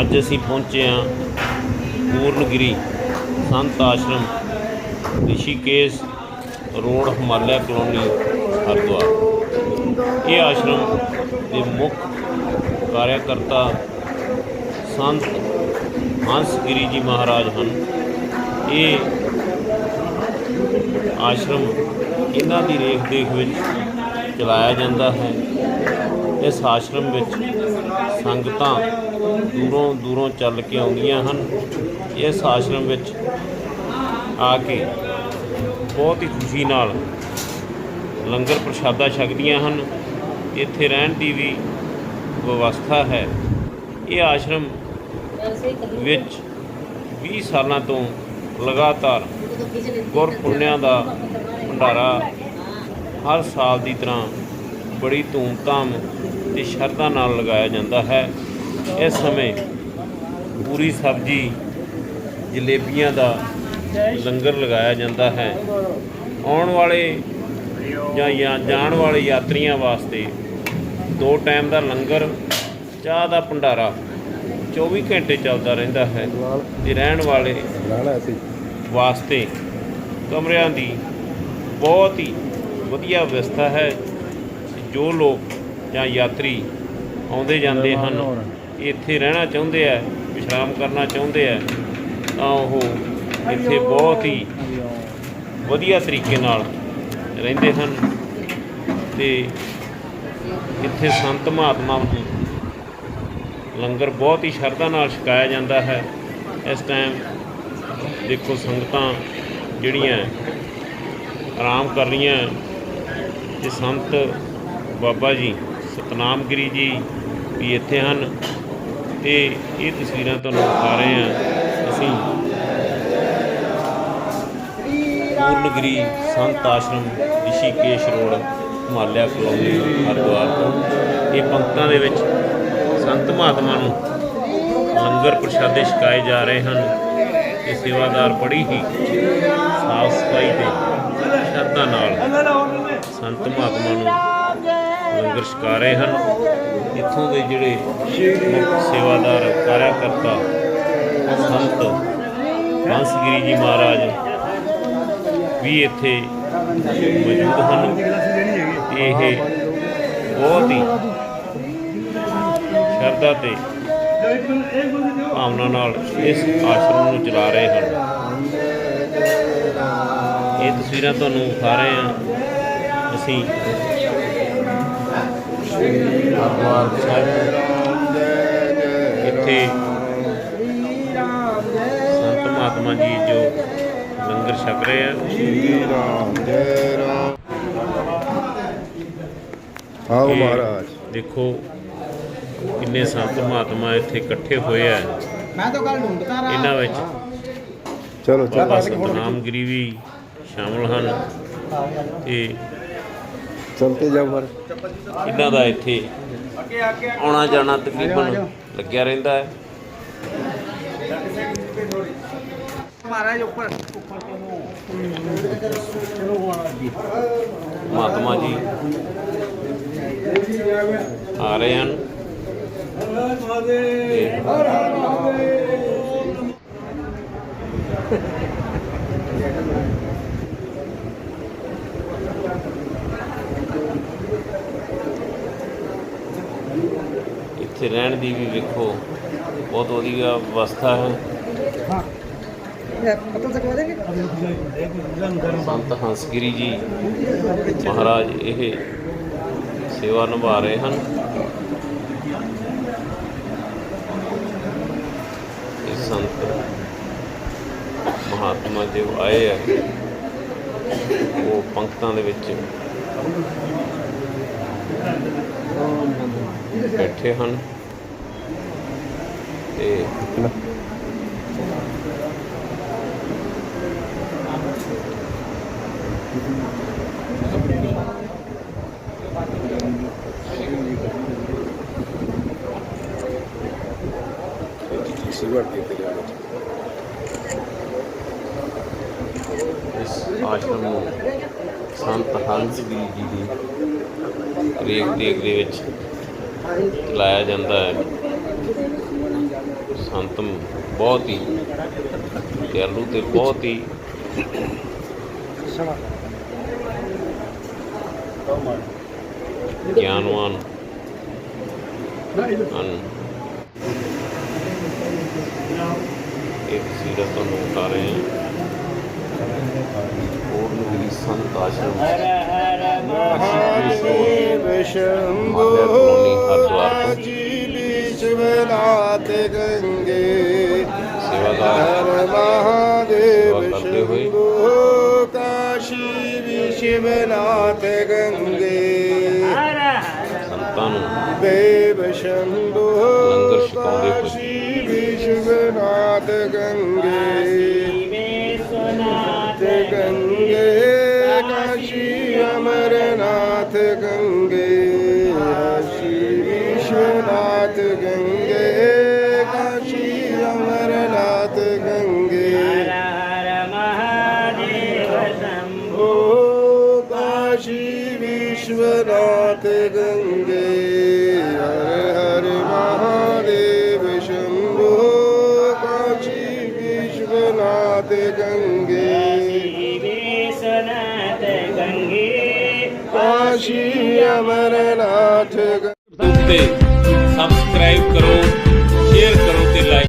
ਅੱਜ ਅਸੀਂ ਪਹੁੰਚੇ ਹਾਂ ਪੂਰਨਗਿਰੀ ਸੰਤ ਆਸ਼ਰਮ ਰਿਸ਼ੀਕੇਸ਼ ਰੋਡ ਹਿਮਾਲਿਆ ਕਲੋਨੀ, ਹਰਿਦੁਆਰ। ਇਹ ਆਸ਼ਰਮ ਦੇ ਮੁੱਖ ਕਾਰਿਆਕਰਤਾ ਸੰਤ ਹੰਸਗਿਰੀ ਜੀ ਮਹਾਰਾਜ ਹਨ। ਇਹ ਆਸ਼ਰਮ ਇਹਨਾਂ ਦੀ ਰੇਖ ਦੇਖ ਵਿੱਚ ਚਲਾਇਆ ਜਾਂਦਾ ਹੈ। ਇਸ ਆਸ਼ਰਮ ਵਿੱਚ ਸੰਗਤਾਂ ਦੂਰੋਂ ਦੂਰੋਂ ਚੱਲ ਕੇ ਆਉਂਦੀਆਂ ਹਨ। ਇਸ ਆਸ਼ਰਮ ਵਿੱਚ ਆ ਕੇ ਬਹੁਤ ਹੀ ਖੁਸ਼ੀ ਨਾਲ ਲੰਗਰ ਪ੍ਰਸ਼ਾਦਾ ਛਕਦੀਆਂ ਹਨ। ਇੱਥੇ ਰਹਿਣ ਦੀ ਵੀ ਵਿਵਸਥਾ ਹੈ। ਇਹ ਆਸ਼ਰਮ ਵਿੱਚ 20 ਸਾਲਾਂ ਤੋਂ ਲਗਾਤਾਰ ਗੁਰਪੁੰਨਿਆਂ ਦਾ ਭੰਡਾਰਾ ਹਰ ਸਾਲ ਦੀ ਤਰ੍ਹਾਂ ਬੜੀ ਧੂਮਧਾਮ ਤੇ ਸ਼ਰਧਾ ਨਾਲ ਲਗਾਇਆ ਜਾਂਦਾ ਹੈ। ਇਸ ਸਮੇਂ ਪੂਰੀ ਸਬਜ਼ੀ, ਜਲੇਬੀਆਂ ਦਾ ਲੰਗਰ ਲਗਾਇਆ ਜਾਂਦਾ ਹੈ। ਆਉਣ ਵਾਲੇ ਜਾਂ ਜਾਣ ਵਾਲੇ ਯਾਤਰੀਆਂ ਵਾਸਤੇ ਦੋ ਟਾਈਮ ਦਾ ਲੰਗਰ, ਚਾਹ ਦਾ ਭੰਡਾਰਾ 24 ਘੰਟੇ ਚੱਲਦਾ ਰਹਿੰਦਾ ਹੈ ਤੇ ਰਹਿਣ ਵਾਲੇ ਵਾਸਤੇ ਕਮਰਿਆਂ ਦੀ ਬਹੁਤ ਹੀ ਵਧੀਆ ਵਿਵਸਥਾ ਹੈ। ਜੋ ਲੋਕ ਜਾਂ ਯਾਤਰੀ ਆਉਂਦੇ ਜਾਂਦੇ ਹਨ ਇੱਥੇ ਰਹਿਣਾ ਚਾਹੁੰਦੇ ਆ ਵਿਸ਼ਰਾਮ ਕਰਨਾ ਚਾਹੁੰਦੇ ਆ ਤਾਂ ਉਹ ਇੱਥੇ ਬਹੁਤ ਹੀ ਵਧੀਆ ਤਰੀਕੇ ਨਾਲ ਰਹਿੰਦੇ ਹਨ ਤੇ ਇੱਥੇ ਸੰਤ ਮਹਾਤਮਾ ਨੂੰ ਲੰਗਰ ਬਹੁਤ ਹੀ ਸ਼ਰਧਾ ਨਾਲ ਛਕਾਇਆ ਜਾਂਦਾ ਹੈ। ਇਸ ਟਾਈਮ ਦੇਖੋ ਸੰਗਤਾਂ ਜਿਹੜੀਆਂ ਆਰਾਮ ਕਰ ਰਹੀਆਂ ਤੇ ਸੰਤ ਬਾਬਾ ਜੀ ਸਤਨਾਮਗਿਰੀ ਜੀ ਵੀ ਇੱਥੇ ਹਨ ਤੇ ਇਹ ਤਸਵੀਰਾਂ ਤੁਹਾਨੂੰ ਦਿਖਾ ਰਹੇ ਹਾਂ। ਅਸੀਂ ਪੂਰਨਗਿਰੀ ਸੰਤ ਆਸ਼ਰਮ ਰਿਸ਼ੀਕੇਸ਼ ਰੋਡ, ਹਿਮਾਲਿਆ ਕਲੋਨੀ, ਹਰਿਦੁਆਰ ਤੋਂ। ਇਹ ਪੰਕਤਾਂ ਦੇ ਵਿੱਚ ਸੰਤ ਮਹਾਤਮਾ ਨੂੰ ਲੰਗਰ ਪ੍ਰਸ਼ਾਦੇ ਛਕਾਏ ਜਾ ਰਹੇ ਹਨ। ਤੇ ਸੇਵਾਦਾਰ ਬੜੀ ਹੀ ਸਾਫ਼ ਸਫ਼ਾਈ ਤੇ ਸ਼ਰਧਾ ਨਾਲ ਸੰਤ ਮਹਾਤਮਾ ਨੂੰ ਲੰਗਰ ਛਕਾ ਰਹੇ ਹਨ। ਇੱਥੋਂ ਦੇ ਜਿਹੜੇ ਮੁੱਖ ਸੇਵਾਦਾਰ, ਕਾਰਿਆਕਰਤਾ, ਸੰਤ ਹੰਸਗਿਰੀ ਜੀ ਮਹਾਰਾਜ ਵੀ ਇੱਥੇ ਮੌਜੂਦ ਹਨ। ਇਹ ਬਹੁਤ ਹੀ ਸ਼ਰਧਾ ਤੇ ਭਾਵਨਾ ਨਾਲ ਇਸ ਆਸ਼ਰਮ ਨੂੰ ਚਲਾ ਰਹੇ ਹਨ। ਇਹ ਤਸਵੀਰਾਂ ਤੁਹਾਨੂੰ ਦਿਖਾ ਰਹੇ ਹਾਂ। ਅਸੀਂ ਇੱਥੇ ਸੰਤ ਮਹਾਤਮਾ ਜੀ ਜੋ ਲੰਗਰ ਛਕ ਰਹੇ ਆ। ਸ਼੍ਰੀ ਰਾਮ ਜੈ ਰਾਮ। ਆਓ ਮਹਾਰਾਜ। ਦੇਖੋ ਕਿੰਨੇ ਸੰਤ ਮਹਾਤਮਾ ਇੱਥੇ ਇਕੱਠੇ ਹੋਏ ਆ। ਮੈਂ ਤਾਂ ਕੱਲ ਢੂੰਡਦਾ ਰਹਾ। ਇਹਨਾਂ ਵਿੱਚ ਚਲੋ ਚਲੋ। ਸਤਨਾਮਗਿਰੀ ਵੀ ਸ਼ਾਮਲ ਹਨ ਤੇ ਚਲਤੇ ਜਾਓ ਮਰ ਇਹਨਾਂ ਦਾ ਇੱਥੇ ਆਉਣਾ ਜਾਣਾ ਤਕਰੀਬਨ ਲੱਗਿਆ ਰਹਿੰਦਾ ਹੈ। ਮਹਾਰਾਜ ਮਹਾਤਮਾ ਜੀ ਆ ਰਹੇ ਹਨ। ਹਰ ਇੱਥੇ ਰਹਿਣ ਦੀ ਵੀ ਵੇਖੋ ਬਹੁਤ ਵਧੀਆ ਵਿਵਸਥਾ ਹੈ। ਸੰਤ ਹੰਸਗਿਰੀ ਜੀ ਮਹਾਰਾਜ ਇਹ ਸੇਵਾ ਨਿਭਾ ਰਹੇ ਹਨ। ਇਹ ਸੰਤ ਮਹਾਤਮਾ ਜੀ ਆਏ ਆ ਉਹ ਪੰਕਤਾਂ ਦੇ ਵਿੱਚ ਬੈਠੇ ਹਨ। ਤੇ ਇਸ ਆਸ਼ਰਮ ਨੂੰ ਸੰਤ ਹੰਸਗਿਰੀ ਜੀ ਦੀ ਰੇਖ ਦੇਖ ਦੇ ਵਿੱਚ ਚਲਾਇਆ ਜਾਂਦਾ ਹੈ। ਸੰਤਮ ਬਹੁਤ ਹੀ ਦਿਆਲੂ ਤੇ ਬਹੁਤ ਹੀ ਗਿਆਨਵਾਨ ਹਨ। ਇੱਕ ਸੀਰਤ ਤੋਂ ਨੋਟ ਆ ਰਹੇ ਹਨ ਪੂਰਨ ਸੰਤ ਆਸ਼ਰਮ ਮਹਾਦੇਵ ਸ਼ੰਭੋ ਮਾਲਿਆ ਜੀ ਵਿਸ਼ਵਨਾਥ ਗੰਗੇ ਸੇਵਾਦਾਰ ਮਹਾਦੇਵ ਸੇਵਾ ਸ਼ੰਭੋ ਕਾਸ਼ੀ ਵਿਸ਼ਵਨਾਥ ਗੰਗੇ ਸੰਤਾਂ ਨੂੰ ਦੇਵ ਸ਼ੰਭੋ ਲੰਗਰ ਛਕਾਉਂਦੇ ਹੋਏ। ਕਾਸ਼ੀ ਵਿਸ਼ਵਨਾਥ ਗੰਗੇ ਵਿਸ਼ਵਨਾਥ ਗੰਗੇ ਕਾਸ਼ੀ ਅਮਰਨਾਥ ਗੰਗੇ ਉੱਤੇ ਸਬਸਕ੍ਰਾਈਬ ਕਰੋ